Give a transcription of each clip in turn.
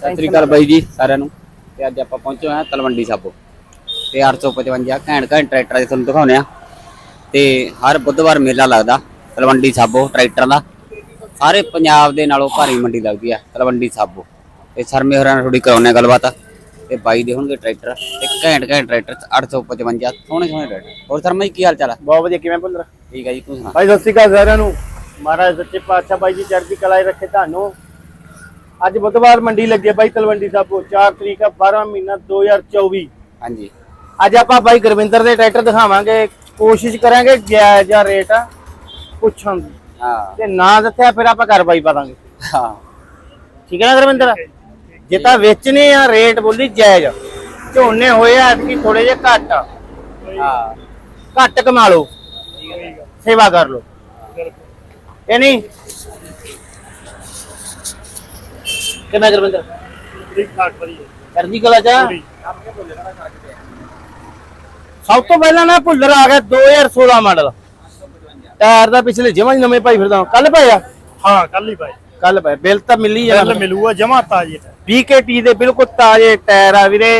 ਸਤਿ ਸ੍ਰੀ ਅਕਾਲ ਬਾਈ ਜੀ ਸਾਰਿਆਂ ਨੂੰ। ਤੇ ਅੱਜ ਆਪਾਂ ਪਹੁੰਚੇ ਹਾਂ ਤਲਵੰਡੀ ਸਾਬੋ। ਤੇ 855 ਘੈਂਟ ਘੈਂਟ ਟਰੈਕਟਰ ਦੇ ਤੁਹਾਨੂੰ ਦਿਖਾਉਣੇ ਆ ਤੇ ਹਰ ਬੁੱਧਵਾਰ ਮੇਲਾ ਲੱਗਦਾ ਤਲਵੰਡੀ ਸਾਬੋ ਟਰੈਕਟਰਾਂ ਦਾ। ਸਾਰੇ ਪੰਜਾਬ ਦੇ ਨਾਲੋਂ ਭਾਰੀ ਮੰਡੀ ਲੱਗਦੀ ਆ ਤਲਵੰਡੀ ਸਾਬੋ। ਤੇ ਸਰਮੇ ਹੋਰਾਂ ਨਾਲ ਥੋੜੀ ਕਰਾਉਣੇ ਗੱਲਬਾਤ। ਤੇ ਬਾਈ ਦੇ ਹੋਣਗੇ ਟਰੈਕਟਰ ਤੇ ਘੈਂਟ ਘੈਂਟ ਟਰੈਕਟਰ 855 ਸੋਹਣੇ ਸੋਹਣੇ ਟਰੈਕਟਰ। ਹੋਰ ਸਰਮਾ ਜੀ ਕੀ ਹਾਲ ਚਾਲ ਆ? ਬਹੁਤ ਵਧੀਆ ਕਿਵੇਂ ਭੁੱਲਰ? ਠੀਕ ਹੈ ਜੀ ਤੂੰ ਸੁਣਾ। ਭਾਈ ਸਤਿ ਸ਼੍ਰੀ ਅਕਾਲ ਸਾਰਿਆਂ ਨੂੰ। ਮਹਾਰਾਜ ਸੱਚੇ ਪਾਤਸ਼ਾਹ ਬਾਈ ਜੀ ਚੜ੍ਹਦੀ ਕਲਾ ਰੱਖੇ ਤੁਹਾਨੂੰ। ਅੱਜ ਬੁੱਧਵਾਰ ਮੰਡੀ ਲੱਗੀ ਬਾਈ ਤਲਵੰਡੀ ਸਾਬੋ 4 ਤਰੀਕ ਆ 12 ਮਹੀਨਾ 2024 ਹਾਂਜੀ। ਅੱਜ ਆਪਾਂ ਬਾਈ ਗੁਰਵਿੰਦਰ ਦੇ ਟਰੈਕਟਰ ਦਿਖਾਵਾਂਗੇ ਕੋਸ਼ਿਸ਼ ਕਰਾਂਗੇ ਜਾਇਜ਼ ਜਿਹਾ ਰੇਟ ਆ ਪੁੱਛਣ ਦੀ। ਹਾਂ। ਤੇ ਨਾ ਦੱਸਿਆ ਫਿਰ ਆਪਾਂ ਘਰ ਬਾਈ ਪਾਵਾਂਗੇ ਹਾਂ। ਠੀਕ ਹੈ ਨਾ ਗੁਰਵਿੰਦਰ? ਜੇ ਤਾਂ ਵੇਚਣੇ ਆ ਰੇਟ ਬੋਲੀ ਜਾਇਜ਼। ਝੋਨੇ ਹੋਏ ਆ ਕਿ ਥੋੜੇ ਜਿਹਾ ਘੱਟ। ਆ। ਹਾਂ। ਘੱਟ ਕਮਾ ਲਓ। ਸੇਵਾ ਕਰ ਲਓ। ਇਹ ਨਹੀਂ? ਕਿਵੇਂ ਗੁਰਵਿੰਦਰ ਠੀਕ ਠਾਕ ਵਧੀਆ ਚੜ੍ਹਦੀ ਕਲਾ ਚ ਸਭ ਤੋਂ ਪਹਿਲਾਂ ਨਾ ਭੁੱਲਰ ਆ ਗਿਆ 2016 ਮਾਡਲ। ਟਾਇਰ ਦਾ ਪਿਛਲੇ ਜਮਾਂ ਹੀ ਨਵੇਂ ਪਾਈ ਫਿਰਦਾ ਕੱਲ ਪਾਇਆ ਹਾਂ ਕੱਲ ਹੀ ਭਾਈ ਕੱਲ ਪਾਇਆ ਬਿੱਲ ਤਾਂ ਮਿਲੀ ਜਾਣਾ ਮਿਲੂਗਾ ਜਮਾ ਤਾਜੀ BKT ਦੇ ਬਿਲਕੁਲ ਤਾਜ਼ੇ ਟਾਇਰ ਆ ਵੀਰੇ।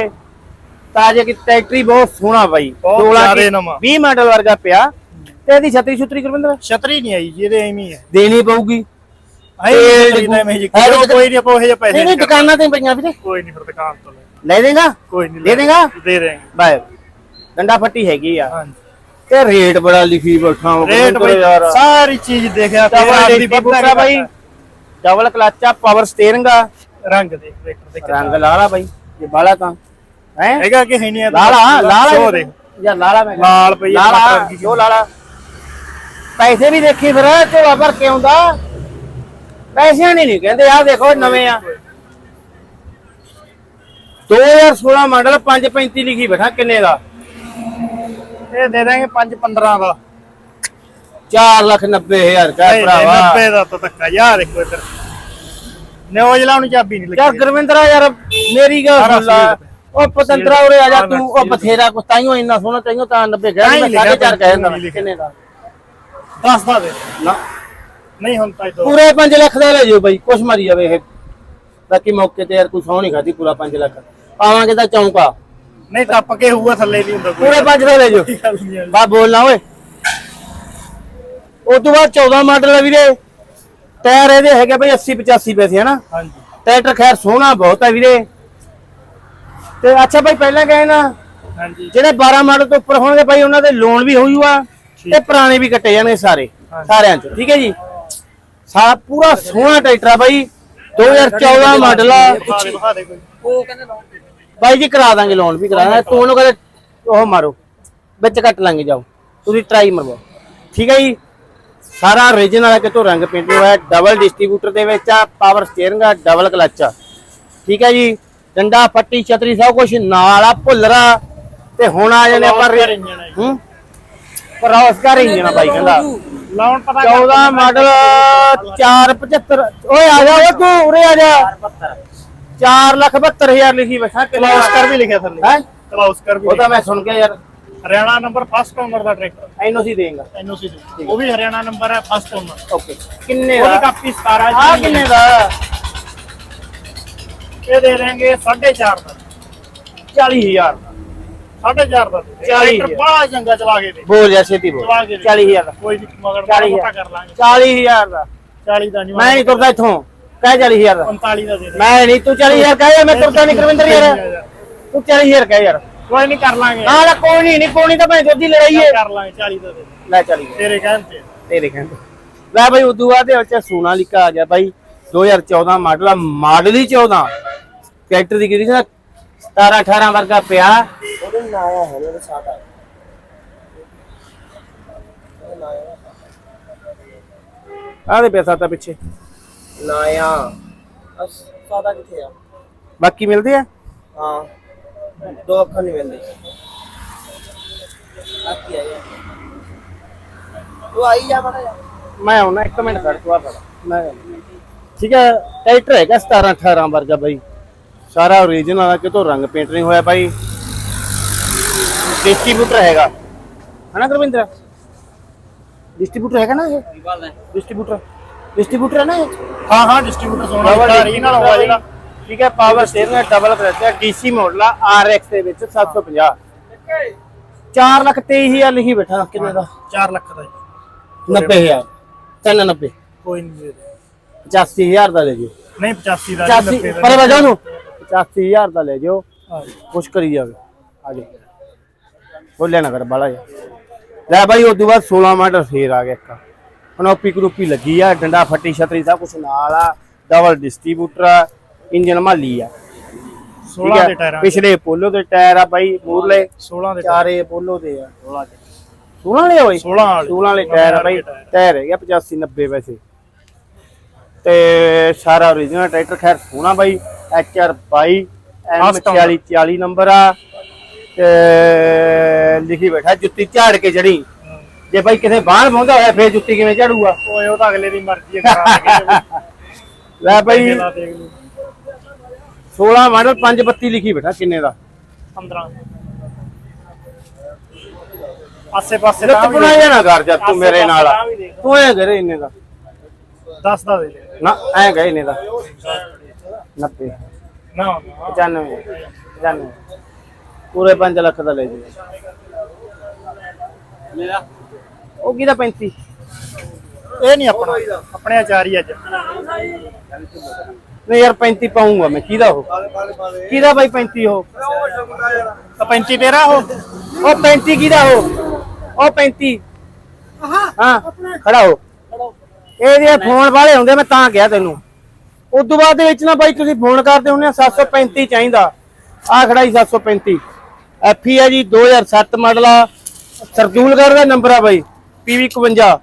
ਤਾਜ਼ੇ ਕੀ ਟਰੈਕਟਰੀ ਬਹੁਤ ਸੋਹਣਾ ਬਾਈ। ਬਹੁਤ 16 ਜ਼ਿਆਦੇ ਕੀ- ਨਵਾਂ। 20 ਮਾਡਲ ਵਰਗਾ ਪਿਆ। ਤੇ ਇਹਦੀ ਛਤਰੀ ਛੁਤਰੀ ਗੁਰਵਿੰਦਰ? ਛਤਰੀ ਨਹੀਂ ਆਈ ਜਿਹਦੇ ਐਵੇਂ ਹੀ ਹੈ ਦੇਣੀ ਪਊਗੀ। ਤਾਂ- ਕੋਈ ਨਹੀਂ ਆਪਾਂ ਉਹ ਜਿਹੇ ਪੈਸੇ ਨਹੀਂ ਨਹੀਂ ਨਹੀਂ ਦੁਕਾਨਾਂ ਤੇ ਪਈਆਂ ਵੀਰੇ। ਕੋਈ ਨਹੀਂ ਫਿਰ ਦੁਕਾਨ ਤੋਂ ਲੈ ਲੈ ਦੇਗਾ? ਕੋਈ ਨਹੀਂ ਦੇ ਦੇਗਾ? ਦੇ ਦੇਂਗੇ। ਬਾਏ। ਡੰਡਾ ਫੱਟੀ ਹੈਗੀ ਆ। ਹਾਂਜੀ। ਤੇ ਰੇਟ ਬੜਾ ਲਿਖੀ ਬੈਠਾ ਵਾਂ ਰੇਟ ਗੁਰਵਿੰਦਰ ਯਾਰ। ਬਈ ਸਾਰੀ ਚੀਜ਼ ਦੇਖਿਆ ਤੇ ਡਬਲ ਆਪਦੀ ਡਿਸਟੀ ਵੱਧਦਾ ਬੂਟਾ ਬਾਈ। ਘਟਦਾ। ਡਬਲ ਕਲੱਚਾ ਪਾਵਰ ਸਟੀਅਰਿੰਗ ਆ। ਰੰਗ ਦੇਖ ਟਰੈਕਟਰ ਦੇ ਰੰਗ ਲਾਲਾ ਬਾਈ ਇਹ ਬਾਲਾ ਤਾਂ। ਹੈ? ਹੈਗਾ ਕਿ ਹੈ ਨਹੀਂ ਲਾਲਾ ਲਾਲਾ ਯਾਰ ਲਾਲਾ ਮੈਂ ਲਾਲ ਪਈ ਲਾਲਾ ਜੋ। ਲਾਲਾ। ਪੈਸੇ ਵੀ ਦੇਖੀ ਫਿਰ ਝੋਲਾ ਭਰ ਕੇ ਆਉਂਦਾ। ਪੈਸਿਆਂ ਨਹੀਂ ਨਹੀਂ ਕਹਿੰਦੇ ਆਹ ਦੇਖੋ ਨਵੇਂ ਆ। 2016 ਮਾਡਲ 535 ਲਿਖੀ ਬੈਠਾ ਕਿੰਨੇ ਦਾ? ਇਹ ਦੇ ਦਾਂਗੇ 5 15 ਦਾ। 4 ਲੱਖ 90 ਹਜ਼ਾਰ ਕਾ ਨਹੀਂ, ਨਹੀਂ, ਭਰਾਵਾ। 90 ਦਾ ਤਾਂ ਧੱਕਾ ਯਾਰ ਇੱਕ ਇੱਧਰ। ਨਿਓਜਲਾ ਨੂੰ ਚਾਬੀ ਨਹੀਂ ਯਾਰ ਲੱਗੀ। ਗੁਰਵਿੰਦਰਾ ਯਾਰ ਮੇਰੀ ਗੱਲ ਸੁਣ ਲਾ। ਉਹ ਪਤੰਦਰਾ ਉਰੇ ਆ ਜਾ ਤੂੰ ਉਹ ਬਥੇਰਾ ਕੁਛ ਤਾਈਓ ਇੰਨਾ ਸੋਹਣਾ ਤਾਈਓ ਤਾਂ 90 ਕਹਿ ਨਹੀਂ ਮੈਂ ਲਿਖਿਆ 4.5 ਕਹਿ ਦਿੰਦਾ। ਕਿੰਨੇ ਦਾ? ਦੱਸ ਦਾ ਦੇ। ਨਾ। ਨਹੀਂ ਹੁਣ ਤਾਂ ਦੋ। ਪੂਰੇ 5 ਲੱਖ ਦਾ ਲੈ ਜਿਓ ਬਾਈ ਕੁਛ ਮਾਰੀ ਜਾਵੇ ਇਹ। ਬਾਕੀ ਮੌਕੇ ਤੇ ਯਾਰ ਕੋਈ ਸੌ ਨਹੀਂ ਖਾਦੀ ਪੂਰਾ 5 ਲੱਖ। ਪਾਵਾਂਗੇ ਤਾਂ ਚੌਂਕਾ। ਨਹੀਂ ਟੱਪ ਕੇ ਹੋਊਗਾ ਥੱਲੇ ਨਹੀਂ ਹੁੰਦਾ ਪੂਰੇ 5 ਦਾ ਲੈ ਜਿਓ। ਬਾ ਬੋਲਣਾ ਓਏ। ਉਸ ਤੋਂ ਬਾਅਦ 14 ਮਾਡਲ ਹੈ ਵੀਰੇ। ਟਾਇਰ ਇਹਦੇ ਹੈਗੇ ਬਈ 80 85 ਪੈਸੇ ਹਨਾ? ਹਾਂਜੀ। ਟਰੈਕਟਰ ਖੈਰ ਸੋਹਣਾ ਬਹੁਤ ਹੈ ਵੀਰੇ। ਤੇ ਅੱਛਾ ਬਾਈ ਪਹਿਲਾਂ ਕਹੇ ਨਾ ਹਾਂਜੀ। ਜਿਹੜੇ 12 ਮਾਡਲ ਤੋਂ ਉੱਪਰ ਹੋਣਗੇ ਭਾਈ ਉਹਨਾਂ ਦੇ ਲੋਨ ਵੀ ਹੋਊਗਾ ਤੇ ਪੁਰਾਣੇ ਵੀ ਕੱਟੇ ਜਾਣਗੇ ਸਾਰੇ। ਸਾਰਿਆਂ ਚ ਠੀਕ ਹੈ ਜੀ? ਸਾਰਾ ਪੂਰਾ ਸੋਹਣਾ ਟਰੈਕਟਰ ਆ ਬਾਈ। 2014 ਮਾਡਲ ਆ। ਬਾਈ ਜੀ ਕਰਾ ਦਾਂਗੇ ਲੋਨ ਵੀ ਕਰਾ ਦਾਂਗੇ। ਤੂੰ ਉਹਨੂੰ ਕਹਦੇ ਉਹ ਮਾਰੋ। ਵਿੱਚ ਕੱਟ ਲਾਂਗੇ ਜਾਓ। ਤੁਸੀਂ ਟਰਾਈ ਮਰਵਾਓ। ਠੀਕ ਹੈ ਜੀ? ਸਾਰਾ origignal ਹੈ ਕਿਤੋਂ ਰੰਗ ਪੇਂਟ ਹੋਇਆ। ਡਬਲ ਡਿਸਟ੍ਰੀਬਿਊਟਰ ਦੇ ਵਿੱਚ ਆ ਪਾਵਰ ਸਟੀਅਰਿੰਗ ਆ ਡਬਲ ਕਲਚ ਆ। ਠੀਕ ਹੈ ਜੀ? ਡੰਡਾ ਫੱਟੀ ਛਤਰੀ ਸਭ ਕੁਝ ਨਾਲ ਆ ਭੁੱਲਰਾ ਤੇ ਹੁਣ ਆ ਜਾਂਦੇ ਆਪਾਂ ਇੰਜਣ ਹੈ ਹੂੰ? ਕ੍ਰਾਸ ਕਰ ਇੰਜਨ ਆ ਬਾਈ ਕਹਿੰਦਾ। ਲਾਉਣ ਪਤਾ 14 ਮਾਡਲ 475 ਓਏ ਆ ਜਾ ਓਏ ਤੂੰ ਉਰੇ ਆ ਜਾ। 4 ਲੱਖ 72 ਹਜ਼ਾਰ ਲਿਖੀ ਬੈਠਾ ਕਲਾਸ ਕਰ ਵੀ ਲਿਖਿਆ ਥੱਲੇ। ਹੈ? ਕਲਾਸ ਕਰ ਵੀ ਉਹ ਤਾਂ ਮੈਂ ਸੁਣ ਕੇ ਯਾਰ। ਹਰਿਆਣਾ ਨੰਬਰ ਫਸਟ ਓਨਰ ਦਾ ਟਰੈਕਟਰ ਐਨਓਸੀ ਦੇਂਗਾ। ਐਨਓਸੀ ਉਹ ਵੀ ਹਰਿਆਣਾ ਨੰਬਰ ਹੈ ਫਸਟ ਓਨਰ ਓਕੇ। ਕਿੰਨੇ ਉਹਦੀ ਦਾ? ਕਾਪੀ 17 ਆ ਜੀ ਕਿੰਨੇ ਦਾ? ਇਹ ਦੇ ਦੇਣਗੇ 4.5 ਦਾ। 40000 4.5 ਦਾ ਚਾਲੀ ਟਰੈਕਟਰ ਬੜਾ ਚੰਗਾ ਚਲਾ ਕੇ ਦੇ। ਬੋਲ ਜਾ ਛੇਤੀ ਬੋਲ ਚਲਾ ਕੇ ਦੇ। 40000 ਦਾ। ਕੋਈ ਨਹੀਂ ਮਗਰ 40 ਮੋਟਾ ਕਰ ਲਾਂਗੇ। 40000 ਦਾ। 40 ਦਾ ਨਹੀਂ ਮੈਂ ਨਹੀਂ ਤੁਰਦਾ ਇੱਥੋਂ। ਕਹਿ 40000 ਦਾ। 45 ਦਾ ਦੇ ਦੇ। ਮੈਂ ਨਹੀਂ ਤੂੰ 40000 ਕਹਿ ਯਾਰ ਮੈਂ ਤੁਰਦਾ ਨਹੀਂ ਕਰਵਿੰਦਰ ਯਾਰ। ਤੂੰ 40000 ਕਹਿ ਯਾਰ। ਕੋਈ ਨਹੀਂ ਕਰ ਲਾਂਗੇ। ਨਾ ਨਾ ਕੋਈ ਨਹੀਂ ਨਹੀਂ ਕੋਈ ਨਹੀਂ ਤਾਂ ਮੈਂ ਦੁੱਧ ਦੀ ਲੜਾਈ ਹੈ ਕਰ ਲਾਂਗੇ 40 ਦਾ ਦੇ ਦੇ। ਲੈ ਚੱਲੀ ਤੇਰੇ ਕਹਿਣ ਤੇ। ਤੇਰੇ ਕਹਿੰਦੇ ਲੈ ਬਾਈ ਉਦੋਂ ਬਾਅਦ ਦੇ ਵਿੱਚ ਸੋਨਾ ਲਿਖਾ ਆ ਗਿਆ ਬਾਈ। 2014 ਮਾਡਲ ਆ ਮਾਡਲ ਹੀ 14 ਟਰੈਕਟਰ ਦੀ ਕਿਹਦੀ ਸੀ 17 18 ਵਰਗਾ ਪਿਆ। ਉਹਦੇ ਨਾਲ ਆਇਆ ਹੈ ਉਹਦੇ ਸਾਥ ਆ ਆਦੇ ਪੈਸਾ ਤਾਂ ਪਿੱਛੇ। ਨਾਇਆ ਅਸ ਸਾਦਾ ਕਿੱਥੇ ਆ? ਬਾਕੀ ਮਿਲਦੇ ਆ? ਹਾਂ। ਦੋ ਅੱਖਰ ਨਹੀਂ ਮਿਲਦੇ। ਬਾਕੀ ਆ। ਤੂੰ ਆਈ ਜਾ ਬੜਾ ਮੈਂ ਆਉਣਾ ਇੱਕ ਮਿੰਟ ਖੜ ਤੂੰ ਆ ਫੜ ਮੈਂ। ਠੀਕ ਹੈ ਟਰੈਕਟਰ ਹੈਗਾ 17 18 ਵਰਗਾ ਬਾਈ। ਸਾਰਾ ਓਰੀਜਨਲ ਆ ਕਿਤੋਂ ਰੰਗ ਪੇਂਟ ਨਹੀਂ ਹੋਇਆ ਬਾਈ। ਡਿਸਟ੍ਰੀਬਿਊਟਰ ਹੈਗਾ। ਹਨਾ ਗੁਰਵਿੰਦਰ? ਡਿਸਟ੍ਰੀਬਿਊਟਰ ਹੈਗਾ ਨਾ ਇਹ? ਡਿਸਟ੍ਰੀਬਿਊਟਰ ਡਿਸਟ੍ਰੀਬਿਊਟਰ ਹੈ ਨਾ ਇਹ? ਹਾਂ ਹਾਂ ਡਿਸਟ੍ਰੀਬਿਊਟਰ ਸੋਨਾ ਲਿਖਾ ਰਹੀ ਨਾਲ ਹੋਇਆ ਜਿਹੜਾ। ਠੀਕ ਹੈ ਪਾਵਰ ਸਟੀਅਰਿੰਗ ਡਬਲ ਕਲਚ ਹੈ। ਡੀਸੀ ਮਾਡਲ ਆ RX ਦੇ ਵਿੱਚ 750 4 ਲੱਖ 23000 ਲਿਖੀ ਬੈਠਾ ਕਿੰਨੇ ਦਾ? 4 ਲੱਖ ਦਾ ਜੀ। 90000 390 ਕੋਈ ਨਹੀਂ ਦੇ ਦੇ। 85000 ਦਾ ਲੈ ਜਿਓ। ਨਹੀਂ 85 ਦਾ ਜੀ 85 90 ਦਾ ਪਰ ਵਜਾ ਨੂੰ। 85000 ਦਾ ਲੈ ਜਿਓ। ਕੁਛ ਕਰੀ ਜਾਵੇ। ਆ ਜਾ ਬੋਲਿਆ ਨਾ ਕਰ ਬਾਲਾ ਜਾ ਲੈ ਬਾਈ ਉਸ ਤੋਂ ਬਾਅਦ 16 ਮਾਡਲ ਫੇਰ ਆ ਗਿਆ ਇੱਕ। ਕਨੋਪੀ ਕਰੂਪੀ ਲੱਗੀ ਆ ਡੰਡਾ ਫੱਟੀ ਛਤਰੀ ਸਭ ਕੁਝ ਨਾਲ ਆ ਡਬਲ ਡਿਸਟ੍ਰੀਬਿਊਟਰ ਆ ਇੰਜਨ ਮਾਲੀ ਆ। 16 ਦੇ ਟਾਇਰਾਂ ਪਿਛਲੇ ਪੋਲੋ ਦੇ ਟਾਇਰ ਆ ਬਾਈ ਮੂਰਲੇ। 16 ਦੇ ਚਾਰੇ ਪੋਲੋ ਦੇ ਆ। 16 ਦੇ। 16 ਵਾਲੇ ਆ ਬਾਈ? 16 ਵਾਲੇ। 16 ਵਾਲੇ ਟਾਇਰ ਆ ਬਾਈ। ਟਾਇਰ। ਹੈਗਾ 85 90 ਵੈਸੇ। ਤੇ ਸਾਰਾ origignal ਟਰੈਕਟਰ ਖੈਰ ਸੋਹਣਾ ਬਾਈ। HR 22 M 40 40 ਨੰਬਰ ਆ। ਤੇ ਲਿਖੀ ਬੈਠਾ ਜੁੱਤੀ ਝਾੜ ਕੇ ਜੜੀ। ਜੇ ਬਾਈ ਕਿਸੇ ਬਾਹਰ ਪਾਉਂਦਾ ਹੋਇਆ ਫੇਰ ਜੁੱਤੀ ਕਿਵੇਂ ਝਾੜੂਗਾ? ਓਏ ਉਹ ਤਾਂ ਅਗਲੇ ਦੀ ਮਰਜ਼ੀ ਹੈ ਲੈ ਲਾ ਲਓ। 16 ਮਾਡਲ 532 ਲਿਖੀ ਬੈਠਾ ਕਿੰਨੇ ਦਾ? 15 ਆਸੇ ਪਾਸੇ ਤਾਂ ਵੀ ਬਣਾ ਜਾਣਾ ਕਰ ਜਾ ਤੂੰ ਮੇਰੇ ਨਾਲ ਤਾਂ ਐ ਕਰੇ ਇੰਨੇ ਦਾ। ਦੱਸ ਦਾ ਦੇ ਦੇ। ਨਾ ਐ ਗਏ ਇੰਨੇ ਦਾ। 90 ਨਾ। 95 95 ਪੂਰੇ 5 ਲੱਖ ਦਾ ਲੈ ਜੀ। ਉਹ ਕਿਹਦਾ 35 ਇਹ ਨਹੀਂ ਆਪਣਾ। ਆਪਣੇ ਆਚਾਰੀ ਅੱਜ। ਨਹੀਂ ਯਾਰ 35 ਪਾਉਂਗਾ ਮੈਂ। ਕਿਹਦਾ ਉਹ? ਕਿਹਦਾ ਬਾਈ 35 ਉਹ? ਤਾਂ 35 ਤੇਰਾ ਉਹ? ਉਹ 35 ਕਿਹਦਾ ਉਹ? ਉਹ 35 ਹਾਂ ਖੜਾ ਹੋ। ਇਹਦੇ ਫੋਨ ਵਾਲੇ ਹੁੰਦੇ ਮੈਂ ਤਾਂ ਕਿਹਾ ਤੈਨੂੰ। ਉਸ ਤੋਂ ਬਾਅਦ ਦੇ ਵਿੱਚ ਨਾ ਬਾਈ ਤੁਸੀਂ ਫੋਨ ਕਰਦੇ ਹੁੰਦੇ ਆ 735 ਚਾਹੀਦਾ। ਆ ਖੜਾ ਹੀ 735 ਐਫੀ ਹੈ ਜੀ 2007 ਮਾਡਲ ਆ। ਸਰਦੂਲਗੜ੍ਹ ਦਾ ਨੰਬਰ ਆ ਬਾਈ ਪੀਵੀ 51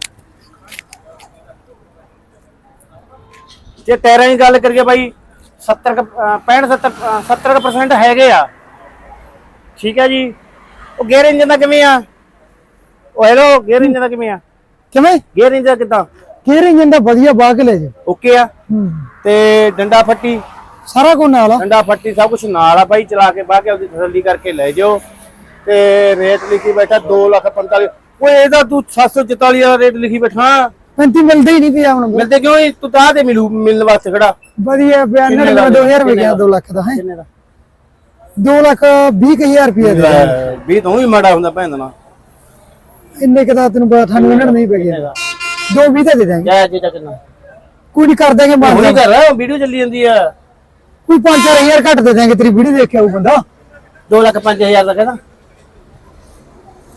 ਜੇ ਟਾਇਰਾਂ ਦੀ ਗੱਲ ਕਰੀਏ ਬਾਈ 70 ਕੁ, ਅਹ 65 70 ਅਹ 70% ਹੈਗੇ ਆ। ਠੀਕ ਹੈ ਜੀ? ਉਹ ਗੇਅਰ ਇੰਜਨ ਦਾ ਕਿਵੇਂ ਆ? ਉਹ ਹੈਲੋ ਗੇਅਰ ਇੰਜਨ ਦਾ ਕਿਵੇਂ ਆ? ਕਿਵੇਂ? ਗੇਅਰ ਇੰਜਨ ਦਾ ਕਿਦਾਂ? ਗੇਅਰ ਇੰਜਨ ਦਾ ਵਧੀਆ ਬਾਗ ਲੈ ਜਾ ਓਕੇ ਆ? ਤੇ ਡੰਡਾ ਫੱਟੀ? ਸਾਰਾ ਕੁਝ ਨਾਲ ਆ। ਡੰਡਾ ਫੱਟੀ ਸਭ ਕੁਝ ਨਾਲ ਆ ਬਾਈ ਚਲਾ ਕੇ ਬਾਹ ਕੇ ਉਹਦੀ ਤਸੱਲੀ ਕਰਕੇ ਲੈ ਜਾਓ ਤੇ ਰੇਟ ਲਿਖੀ ਬੈਠਾ 2 ਲੱਖ 45 ਓਏ ਇਹਦਾ ਤੂੰ 744 ਦਾ ਰੇਟ ਲਿਖੀ ਬੈਠਾ। 35 ਮਿਲਦੇ ਹੀ ਨਹੀਂ ਪਿਆ ਹੁਣ। ਮਿਲਦੇ ਕਿਉਂ ਨਹੀਂ? ਤੂੰ ਤਾਂ ਦੇ ਮਿਲੂ ਮਿਲਣ ਵਾਸਤੇ ਖੜਾ। ਵਧੀਆ ਦਾ? 2000 ਰੁਪਏ ਗਿਆ ਦਾ? 2 ਲੱਖ ਦਾ ਹੈ? ਕਿੰਨੇ ਦਾ? 2 ਲੱਖ 20000 ਰੁਪਏ ਦੇ ਵੀ ਤੂੰ ਵੀ ਮਾੜਾ ਹੁੰਦਾ ਭੈਣ ਦਾ ਇੰਨੇ ਕਦਾ ਤੈਨੂੰ ਪਤਾ 98 ਮਿੰਟ ਨਹੀਂ ਪੈ ਗਿਆ। ਦੋ? 20 ਤਾਂ ਦੇ ਦਾਂਗੇ ਜੈ ਜੀ ਦਾ ਕਿੰਨਾ? ਕੋਈ ਨਹੀਂ ਕਰ ਦਾਂਗੇ ਮਾਰ ਹੁਣੀ ਕਰ ਵੀਡੀਓ ਚੱਲੀ ਜਾਂਦੀ ਆ। ਕੋਈ 5-4000 ਘੱਟ ਦੇ ਦਾਂਗੇ ਤੇਰੀ ਵੀਡੀਓ ਦੇਖਿਆ ਉਹ ਬੰਦਾ। 2 ਲੱਖ 5000 ਦਾ ਕਹਿੰਦਾ।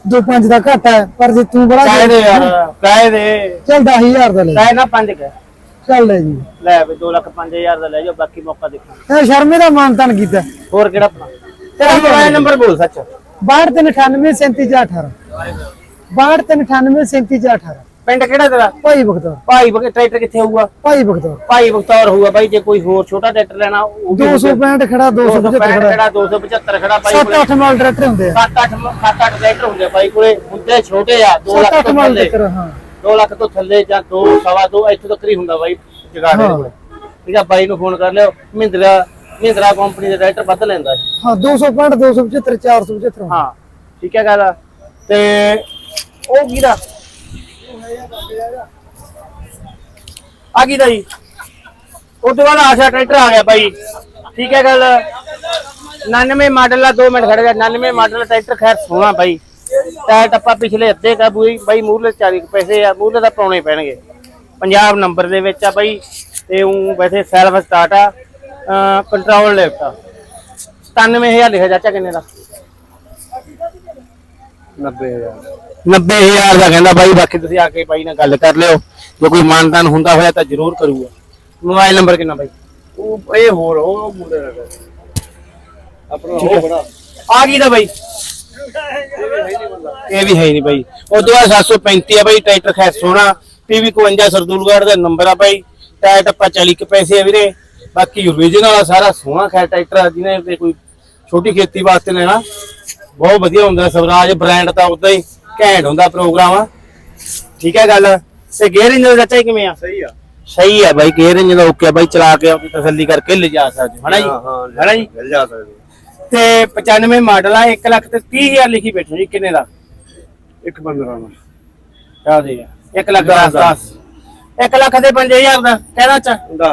2-5 ਦਾ ਘੱਟ ਹੈ ਪਰ ਜੇ ਤੂੰ ਬੜਾ ਕਾਇ ਦੇ ਯਾਰ ਕਾਇ ਦੇ। ਚੱਲ 10000 ਦਾ ਲੈ। ਕਾਇ ਨਾ 5 ਕਹਿ ਚੱਲ ਲੈ ਜੀ। ਲੈ ਵੀ 2 ਲੱਖ 5000 ਦਾ ਲੈ ਜਾਓ ਬਾਕੀ ਮੌਕਾ ਦੇਖਾਂ ਇਹ ਸ਼ਰਮੇ ਦਾ ਮਾਨਤਾਨ ਕੀਤਾ। ਹੋਰ ਕਿਹੜਾ ਆਪਣਾ? ਤੇਰਾ ਮੋਬਾਈਲ ਨੰਬਰ ਬੋਲ ਸੱਚ। 6298 6298 ਪਿੰਡ ਕਿਹੜਾ ਤੇਰਾ? ਭਾਈ ਬਖਤੌਰ। ਭਾਈ ਬਗੇ ਟਰੈਕਟਰ ਕਿੱਥੇ ਹੋਊਗਾ? ਭਾਈ ਬਖਤੌਰ। ਭਾਈ ਬਖਤੌਰ ਹੋਊਗਾ ਬਾਈ ਜੇ ਕੋਈ ਹੋਰ ਛੋਟਾ ਟਰੈਕਟਰ ਲੈਣਾ ਉਹ ਵੀ 265 ਖੜਾ 275 265 ਖੜਾ। ਖੜਾ 275 ਖੜਾ ਕੋਲੇ। 7-8 ਮਾਲ ਟਰੈਕਟਰ ਹੁੰਦੇ ਆ। 7 8 7 8 ਟਰੈਕਟਰ ਹੁੰਦੇ ਆ ਬਾਈ ਕੋਲੇ। ਹੁੰਦੇ ਛੋਟੇ ਆ 2 ਲੱਖ 7-8 ਤੋਂ ਥੱਲੇ। ਟਰੈਕਟਰ ਹਾਂ। 2 ਲੱਖ ਤੋਂ ਥੱਲੇ ਜਾਂ 2 ਸਵਾ 2 ਇੱਥੋਂ ਤੱਕ ਹੀ ਹੁੰਦਾ ਬਾਈ ਜਗਾੜੇ ਹਾਂ। ਕੋਲੇ। ਠੀਕ ਆ ਬਾਈ ਨੂੰ ਫੋਨ ਕਰ ਲਿਓ। ਮਹਿੰਦਰਾ ਮਹਿੰਦਰਾ ਕੰਪਨੀ ਦੇ ਟਰੈਕਟਰ ਵੱਧ ਲੈਂਦਾ ਹੈ। ਹਾਂ 265 275 475 ਹਾਂ ਠੀਕ ਹੈ ਗੱਲ ਤੇ ਉਹ ਕਿਹਦਾ ਆ ਦਾ ਜੀ ਉਹ ਤੋਂ ਬਾਅਦ ਆਸ਼ਾ ਟਰੈਕਟਰ ਆ ਗਿਆ ਬਾਈ ਠੀਕ ਹੈ ਗੱਲ। 99 ਮਾਡਲ ਆ 2 ਮਿੰਟ ਖੜ ਗਿਆ 99 ਮਾਡਲ ਟਰੈਕਟਰ ਖੈਰ ਸੋਹਣਾ ਬਾਈ ਟਾਇਰ ਟੱਪਾ ਪਿਛਲੇ ਅੱਧੇ ਕਾ ਬੂਈ ਬਾਈ ਮੂਰਲੇ 40 ਪੈਸੇ ਆ ਮੂਰਲੇ ਤਾਂ ਪਾਉਣੇ ਪੈਣਗੇ। ਪੰਜਾਬ ਨੰਬਰ ਦੇ ਵਿੱਚ ਆ ਬਾਈ ਤੇ ਉਹ ਵੈਸੇ ਸੈਲਫ ਸਟਾਰਟ ਆ। ਕੰਟਰੋਲ ਲੈਫਟ ਆ। 97000 ਲਿਖਿਆ ਚਾਚਾ ਕਿੰਨੇ ਦਾ? 90000 90000 ਦਾ ਕਹਿੰਦਾ ਬਾਈ ਬਾਕੀ ਤੁਸੀਂ ਆ ਕੇ ਬਾਈ ਨਾਲ ਗੱਲ ਕਰ ਲਿਓ। ਜੇ ਕੋਈ ਮਾਨਤਾਨ ਹੁੰਦਾ ਹੋਇਆ ਤਾਂ ਜ਼ਰੂਰ ਕਰੂਗਾ। ਮੋਬਾਈਲ ਨੰਬਰ ਕਿੰਨਾ ਬਾਈ? ਉਹ ਇਹ ਹੋਰ ਉਹ ਮੁੰਡੇ ਦਾ ਆਪਣਾ ਉਹ ਬੜਾ। ਆ ਗਈ ਦਾ ਬਾਈ? ਇਹ ਵੀ ਹੈ ਨਹੀਂ ਬਾਈ। ਉਹ ਤੋਂ ਬਾਅਦ 735 ਆ ਬਾਈ ਟਰੈਕਟਰ ਖੈਰ ਸੋਹਣਾ। ਪੀਵੀ 51 ਸਰਦੂਲਗੜ੍ਹ ਦਾ ਨੰਬਰ ਆ ਬਾਈ। ਟਾਇਰ ਟੱਪਾ 40 ਕੁ ਪੈਸੇ ਆ ਵੀਰੇ। ਬਾਕੀ ਓਰੀਜਨਲ ਆ ਸਾਰਾ ਸੋਹਣਾ ਖੈਰ ਟਰੈਕਟਰ ਆ ਜਿਹਨੇ ਕੋਈ ਛੋਟੀ ਖੇਤੀ ਵਾਸਤੇ ਲੈਣਾ। ਬਹੁਤ ਵਧੀਆ ਹੁੰਦਾ ਸਵਰਾਜ ਬ੍ਰਾਂਡ ਤਾਂ ਉਦਾਂ ਹੀ। ਘੈਂਟ ਹੁੰਦਾ ਪ੍ਰੋਗਰਾਮ। ਆ ਠੀਕ ਹੈ ਗੱਲ? ਤੇ ਗੇਅਰ ਇੰਜਨ ਦਾ ਚਾਹੀ ਕਿਵੇਂ ਆ? ਸਹੀ ਆ। ਸਹੀ ਹੈ ਬਾਈ ਗੇਅਰ ਇੰਜਨ ਦਾ ਓਕੇ ਆ ਬਾਈ ਚਲਾ ਕੇ ਆਪਣੀ ਤਸੱਲੀ ਕਰਕੇ ਲਿਜਾ ਸਕਦੇ ਹੋ। ਹਨਾ ਜੀ? ਹਨਾ ਜੀ? ਮਿਲ ਜਾ ਸਕਦੇ ਤੇ 95 ਮਾਡਲ ਆ 1 ਲੱਖ ਤੇ 30000 ਲਿਖੀ ਬੈਠੋ ਜੀ ਕਿੰਨੇ ਦਾ? ਇੱਕ 15 ਦਾ। ਆ? ਦੇ 1 ਲੱਖ 10 10 1 ਲੱਖ ਦੇ 5000 ਦਾ ਕਹਿਣਾ ਚਾ।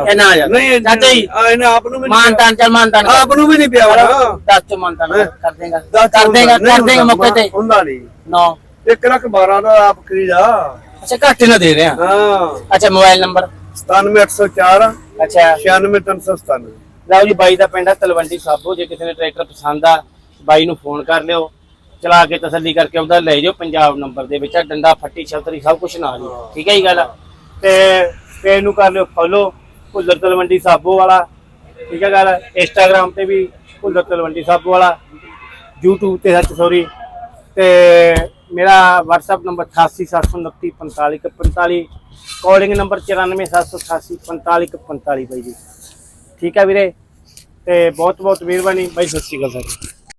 ਇਹ ਨਾ ਜਾ। ਨਹੀਂ ਚਾਚਾ ਜੀ ਇਹਨੇ ਆਪ ਨੂੰ ਵੀ ਮਾਨਤਾਨ ਚੱਲ ਮਾਨਤਾਨ। ਆਪ ਨੂੰ ਵੀ ਨਹੀਂ ਪਿਆ ਹੋਣਾ। ਦੱਸ ਚ ਮਾਨਤਾਨ ਕਰ ਦੇਗਾ। ਕਰ ਦੇਗਾ ਕਰ ਦੇਗਾ ਮੌਕੇ ਤੇ। ਹੁੰਦਾ ਨਹੀਂ। ਨੋ। 1 ਲੱਖ 12 ਦਾ ਆਪ ਖਰੀਦਾ ਅੱਛਾ ਘੱਟ ਨਾ ਦੇ ਰਿਹਾ। ਹਾਂ। ਅੱਛਾ ਮੋਬਾਈਲ ਨੰਬਰ? 97804 ਅੱਛਾ। 96397 ਲਓ ਜੀ ਬਾਈ ਦਾ ਪਿੰਡ ਹੈ ਤਲਵੰਡੀ ਸਾਬੋ। ਜੇ ਕਿਸੇ ਨੇ ਟਰੈਕਟਰ ਪਸੰਦ ਆ ਬਾਈ ਨੂੰ ਫੋਨ ਕਰ ਲਿਓ। ਚਲਾ ਕੇ ਤਸੱਲੀ ਕਰਕੇ ਉਹਦਾ ਲੈ ਜਾਓ ਪੰਜਾਬ ਨੰਬਰ ਦੇ ਵਿੱਚ ਆ। ਡੰਡਾ ਫੱਟੀ ਛਤਰੀ ਸਭ ਕੁਝ ਨਾਲ ਹੀ। ਠੀਕ ਹੈ ਜੀ ਗੱਲ? ਤੇ ਪੇਜ ਨੂੰ ਕਰ ਲਿਓ ਫੋਲੋ ਭੁੱਲਰ ਤਲਵੰਡੀ ਸਾਬੋ ਵਾਲਾ। ਠੀਕ ਹੈ ਗੱਲ? ਇੰਸਟਾਗ੍ਰam ਤੇ ਵੀ ਭੁੱਲਰ ਤਲਵੰਡੀ ਸਾਬੋ ਵਾਲਾ। YouTube ਤੇ ਸੱਚ ਸੌਰੀ ਤੇ ਮੇਰਾ WhatsApp ਨੰਬਰ 8879454145 ਕਾਲਿੰਗ ਨੰਬਰ 9478844545 ਬਾਈ ਜੀ। ਠੀਕ ਹੈ ਵੀਰੇ? ਤੇ ਬਹੁਤ ਬਹੁਤ ਮਿਹਰਬਾਨੀ। ਬਾਈ, ਸਤਿ ਸ਼੍ਰੀ ਅਕਾਲ ਸਰ।